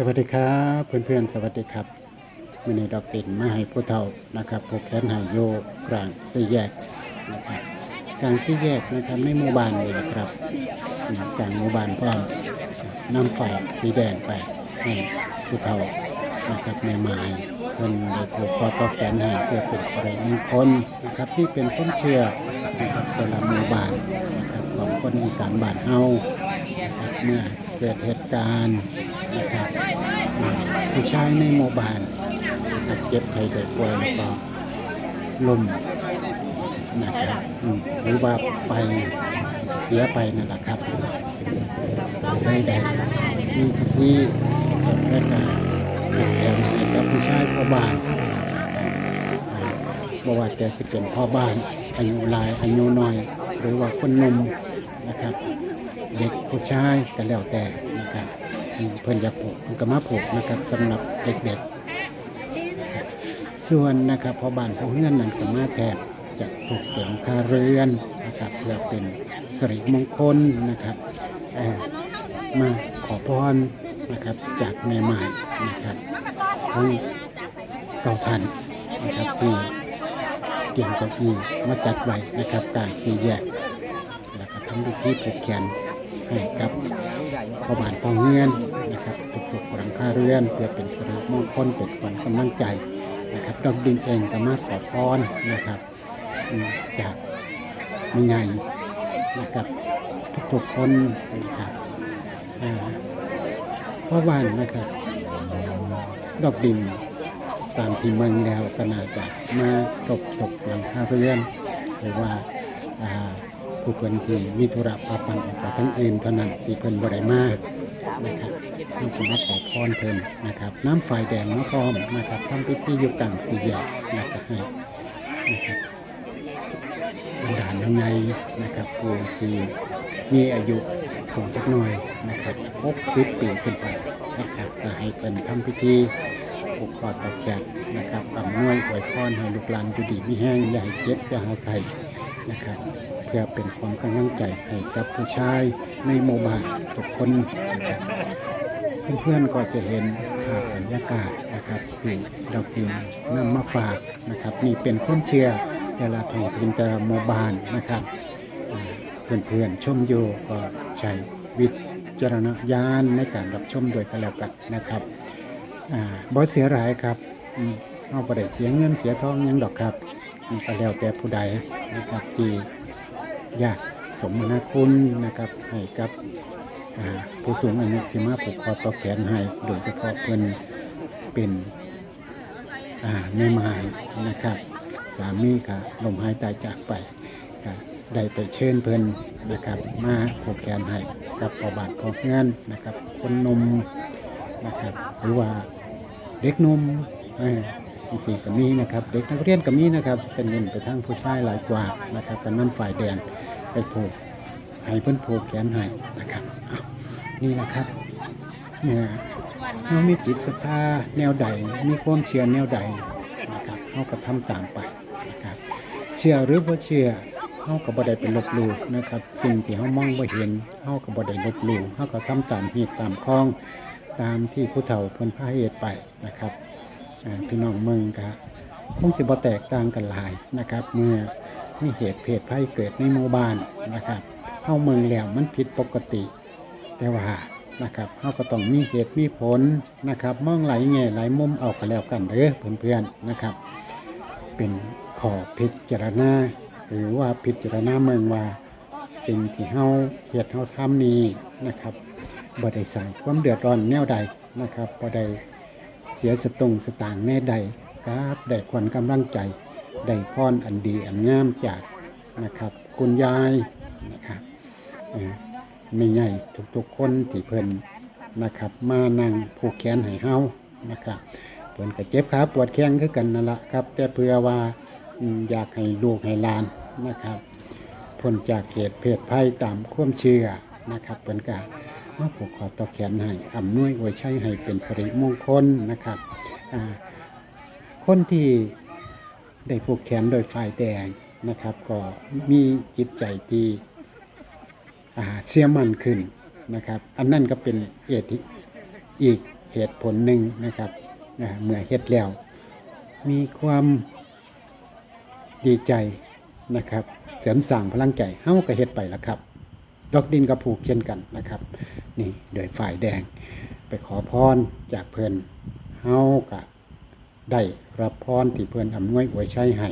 สวัสดีครับเพื่อนๆสวัสดีครับมินีดอกปิ่นมาให้ผู้เฒ่านะครับผูกแขนหายโยกลางสี่แยกนะครับกลางสี่แยกนะครับในหมู่บ้านเลยนะครับกลางหมู่บ้านพร้อมนำไฟสีแดงไปให้ผู้เฒ่านะครับในไม้คนได้ผูกคอต่อแขนให้เพื่อเป็นสิริมงคลนะครับที่เป็นต้นเชื่อนะครับแต่ละหมู่บ้านนะครับของคนอีสานบ้านเฮานะครับเมื่อเกิดเหตุการณ์นะครับ อ่าผู้ในหมู่บ้านนะครับเจ็บไข้ได้ป่วยแล้วก็ลมนะครับหรือว่าไปเสียไปนั่นแหละครับได้ได้มีพิธีกับแรกการผูกแขนให้กับผู้ชายพ่อบ้านนะครับอ่าบ่ว่าแต่สิเป็นพ่อบ้านอายุลายอายุน้อย หรือว่าคนนมนะครับ เด็กผู้ชายก็แล้วแต่นะครับ เพิ่นอยากผูกก็มาผูกนะครับสำหรับเด็กๆ ส่วนนะครับพอบ้านพอเฮือนนั้นก็มาแทบจะถูกหลังคาเรือนนะครับเพื่อเป็นสิริมงคลนะครับมาขอพรนะครับจากแม่ไม้นะครับทั้งเก่าทันนะครับที่เตรียมเก้าอี้มาจัดไว้นะครับกลางสี่แยกแล้วก็ทำพิธีผูกแขนให้กับ พ่อบ้านพ่อเงื่อนนะครับทุกๆหลังคาเรือนเพื่อเป็นสิริมงคลเป็นขวัญกำลังใจนะครับดอกดินเองก็มาขอพรนะครับจากมิใหญ่นะครับทุกๆคนนะครับอ่าพ่อบ้านนะครับ ดอกดินตามที่เมืองแล้วก็น่าจะมาตกตกหลังคาเรือนหรือว่า ผู้เพิ่นที่มีธุระปะปันออกไปทั้งอื่นเท่านั้นที่เพิ่นบ่ได้มานะครับนี่ผมมาขอพรเพิ่นนะครับ น้ำไฟแดงมาพร้อมนะครับทำพิธีอยู่กลางสี่แยกนะครับให้นะครับบรรดาลยังไงนะครับผู้ที่มีอายุสูงจักหน่อยนะครับ60ปีขึ้นไปนะครับก็ให้เป็นทำพิธีผูกคอตอกแขนนะครับอำนวยอวยพรให้ลูกหลานอยู่ดีมีแห้งอย่าให้เจ็บอย่าหาใคร นะครับ เพื่อเป็นความกำลังใจให้กับผู้ชายในหมู่บ้านทุกคนนะครับเพื่อนๆก็จะเห็นภาพบรรยากาศนะครับที่เราพิมพ์นำมาฝากนะครับนี่เป็นความเชื่อแต่ละท้องถิ่นแต่ละหมู่บ้านนะครับเพื่อนๆชมอยู่ก็ใช้วิจารณญาณในการรับชมโดวยกันแล้วกันนะครับอ่าบ่เสียหายครับเอาประเด็เสียเงินเสียทองยังดอกครับ นก็แล้วแต่ผู้ใดนะครับที่อยากสมนาคุณนะครับให้กับผู้สูงอายุที่มาผูกคอต่อแขนให้โดยเฉพาะเพิ่อนเป็นแม่ไม้นะครับ สามีก็ลมหายตายจากไปก็ได้ไปเชิญเพิ่อนนะครับ มาผูกแขนให้กับพ่อบาทพ่อเพื่อนนะครับ คนนมนะครับ หรือว่าเด็กนมอ จริงๆก็มีนะครับ เด็กนักเรียนก็มีนะครับแต่เน้นไปทางผู้ชายหลายกว่านะครับก็นำฝ่ายแดงไปผูกให้เพิ่นผูกแขนให้นะครับนี่แหละครับเมื่อเรามีจิตศรัทธาแนวใดมีความเชื่อแนวใดนะครับเราก็ทำตามไปนะครับเชื่อหรือบ่เชื่อเฮาก็บ่ได้เป็นลบลู่นะครับ สิ่งที่เฮามองบ่เห็นเฮาก็บ่ได้ลบลู่เฮาก็ทำตามเหตุตามข้องตามที่ผู้เฒ่าเพิ่นพาเหตุไปนะครับ พี่น้องเมืองก็คงสิบ่แตกต่างกันหลายนะครับ เมื่อมีเหตุเพศภัยเกิดในหมู่บ้านนะครับเฮาเมืองแล้วมันผิดปกติ แต่ว่านะครับเฮาก็ต้องมีเหตุมีผลนะครับ มองหลายแง่หลายมุมเอากันแล้วกันเด้อเพื่อนๆนะครับ เป็นขอพิจารณาหรือว่าพิจารณาเมืองว่า สิ่งที่เฮาเฮ็ดเฮาทำนี้นะครับบ่ได้สร้างความเดือดร้อนแนวใดนะครับบ่ได้ เสียสตงสตางแน่ใดกราบได้ควันกำลังใจได้พรอันดีอันงามจากนะครับ คุณยายนะครับไม่ใหญ่ทุกๆคนที่เพิ่นนะครับ มานั่งผูกแขนให้เฮานะครับเพิ่นก็เจ็บขาปวดแข้งคือกันนั่นละครับ แต่เพื่อว่าอืมอยากให้ลูกให้หลานนะครับพ้นจากเหตุเพศภัยตามความเชื่อนะครับเพิ่นก็ มาผูกคอต่อแขนให้อำนวยอวยชัยให้เป็นสิริมงคลนะครับคนที่ได้ผูกแขนโดยฝ่ายแดงนะครับ ก็มีจิตใจที่เชื่อมั่นขึ้นนะครับ อันนั้นก็เป็นเอติอีกเหตุผลหนึ่งนะครับเมื่อเฮ็ดแล้ว มีความดีใจนะครับ เสริมสร้างพลังใจเฮ้าก็เฮ็ดไปแล้วครับ ดอกดินกับผูกเช่นกันนะครับ นี่โดยฝ่ายแดง ไปขอพรจากเพื่อนเฮากะได้รับพรที่เพื่อนอำนวยอวยชัยให้